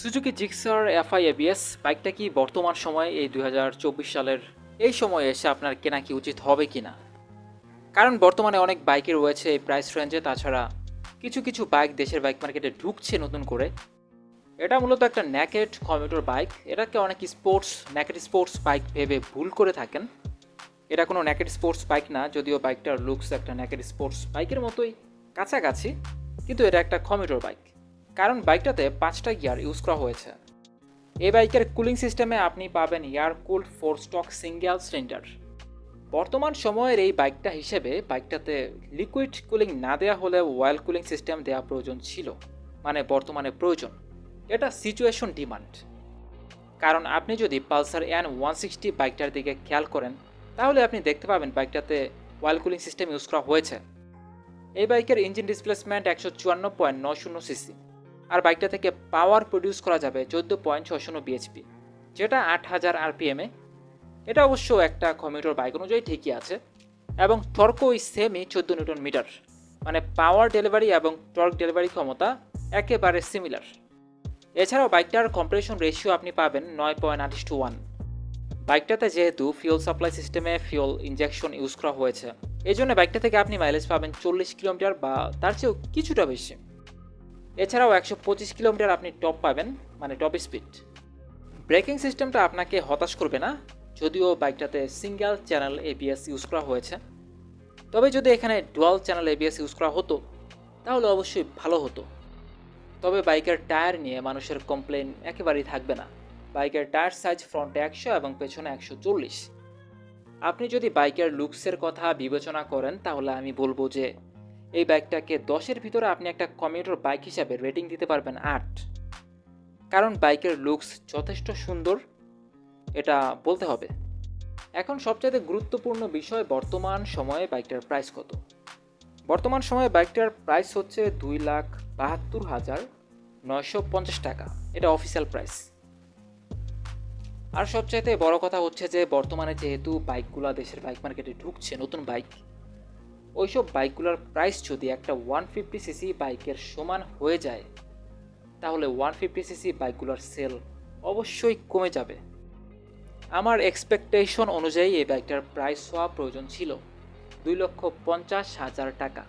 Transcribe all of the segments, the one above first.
Suzuki Gixxer, FI, ABS, বাইকটা কি বর্তমান সময়ে, এই দু হাজার চব্বিশ সালের এই সময়ে এসে আপনার কেনা কি উচিত হবে কি না কারণ বর্তমানে অনেক বাইকের রয়েছে এই প্রাইস রেঞ্জে তাছাড়া কিছু কিছু বাইক দেশের বাইক মার্কেটে ঢুকছে নতুন করে। এটা মূলত একটা ন্যাকেট কমিউটার বাইক এটাকে অনেক স্পোর্টস ন্যাকেট স্পোর্টস বাইক ভেবে ভুল করে থাকেন। এটা কোনো ন্যাকেট স্পোর্টস বাইক না, যদিও বাইকটার লুকস একটা ন্যাকেট স্পোর্টস বাইকের মতোই কাছাকাছি। কিন্তু এটা একটা কমিউটার বাইক কারণ বাইকটাতে পাঁচটা গিয়ার ইউজ করা হয়েছে। এই বাইকের কুলিং সিস্টেমে আপনি পাবেন air cooled, four stroke, single cylinder. বর্তমান সময়ের এই বাইকটা হিসেবে বাইকটাতে লিকুইড কুলিং না দেওয়া হলে ওয়েল কুলিং সিস্টেম দেওয়া প্রয়োজন ছিল মানে বর্তমানে প্রয়োজন। এটা সিচুয়েশন ডিমান্ড। কারণ আপনি যদি পালসার এন ওয়ান সিক্সটি বাইকটার দিকে খেয়াল করেন, তাহলে আপনি দেখতে পাবেন বাইকটাতে ওয়েল কুলিং সিস্টেম ইউজ করা হয়েছে। এই বাইকের ইঞ্জিন ডিসপ্লেসমেন্ট একশো চুয়ান্ন পয়েন্ট নয় শূন্য সিসি। আর বাইকটা থেকে পাওয়ার প্রডিউস করা যাবে চোদ্দ পয়েন্ট ছশো শূন্য বিএইচপি যেটা আট হাজার আরপিএমে এটা অবশ্য একটা কমিউটার বাইক অনুযায়ী ঠিকই আছে এবং টর্ক ওই সেমই চোদ্দ নিউটন মিটার মানে পাওয়ার ডেলিভারি এবং টর্ক ডেলিভারি ক্ষমতা একেবারে সিমিলার এছাড়াও বাইকটার কম্প্রেশন রেশিও আপনি পাবেন নয় পয়েন্ট আট টু ওয়ান বাইকটাতে যেহেতু ফিউল সাপ্লাই সিস্টেমে ফিউল ইঞ্জেকশন ইউজ করা হয়েছে এই জন্য বাইকটা থেকে আপনি মাইলেজ পাবেন চল্লিশ কিলোমিটার বা তার চেয়েও কিছুটা বেশি। এছাড়াও একশো পঁচিশ কিলোমিটার আপনি টপ পাবেন মানে টপ স্পিড। ব্রেকিং সিস্টেমটা আপনাকে হতাশ করবে না, যদিও বাইকটাতে সিঙ্গেল চ্যানেল এবিএস ইউজ করা হয়েছে। তবে যদি এখানে ডুয়াল চ্যানেল এবিএস ইউজ করা হতো, তাহলে অবশ্যই ভালো হতো। তবে বাইকের টায়ার নিয়ে মানুষের কমপ্লেন একেবারেই থাকবে না। বাইকের টায়ার সাইজ ফ্রন্টে একশো এবং পেছনে একশো চল্লিশ। আপনি যদি বাইকের লুকসের কথা বিবেচনা করেন, তাহলে আমি বলব যে এই বাইকটাকে দশের ভিতরে আপনি একটা কমিউটার বাইক হিসাবে রেটিং দিতে পারবেন আট। কারণ বাইকের লুকস যথেষ্ট সুন্দর, এটা বলতে হবে। এখন সবচাইতে গুরুত্বপূর্ণ বিষয় বর্তমান সময়ে বাইকটার প্রাইস কত? বর্তমান সময়ে বাইকটার প্রাইস হচ্ছে দুই লাখ বাহাত্তর হাজার নয়শো পঞ্চাশ টাকা। এটা অফিসিয়াল প্রাইস আর সবচাইতে বড় কথা হচ্ছে যে বর্তমানে যেহেতু বাইকগুলো দেশের বাইক মার্কেটে ঢুকছে, নতুন বাইক ওইসব বাইকগুলোর প্রাইস যদি একটা ওয়ান ফিফটি সিসি বাইকের সমান হয়ে যায়, তাহলে ওয়ান ফিফটি সিসি বাইকগুলোর সেল অবশ্যই কমে যাবে। আমার এক্সপেকটেশন অনুযায়ী এই বাইকটার প্রাইস হওয়া প্রয়োজন ছিল দুই লক্ষ পঞ্চাশ হাজার টাকা।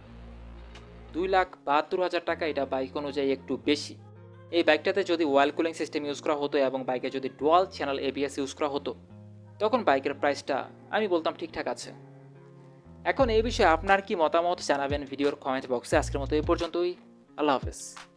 দুই লাখ বাহাত্তর হাজার টাকা এটা বাইক অনুযায়ী একটু বেশি। এই বাইকটাতে যদি ওয়াল কুলিং সিস্টেম ইউজ করা হতো এবং বাইকে যদি ডুয়াল চ্যানেল এবিএস ইউজ করা হতো, তখন বাইকের প্রাইসটা আমি বলতাম ঠিকঠাক আছে। এখন এই বিষয়ে আপনার কি মতামত জানাবেন ভিডিওর কমেন্ট বক্সে আজকের মতো এই পর্যন্তই। আল্লাহ হাফেজ।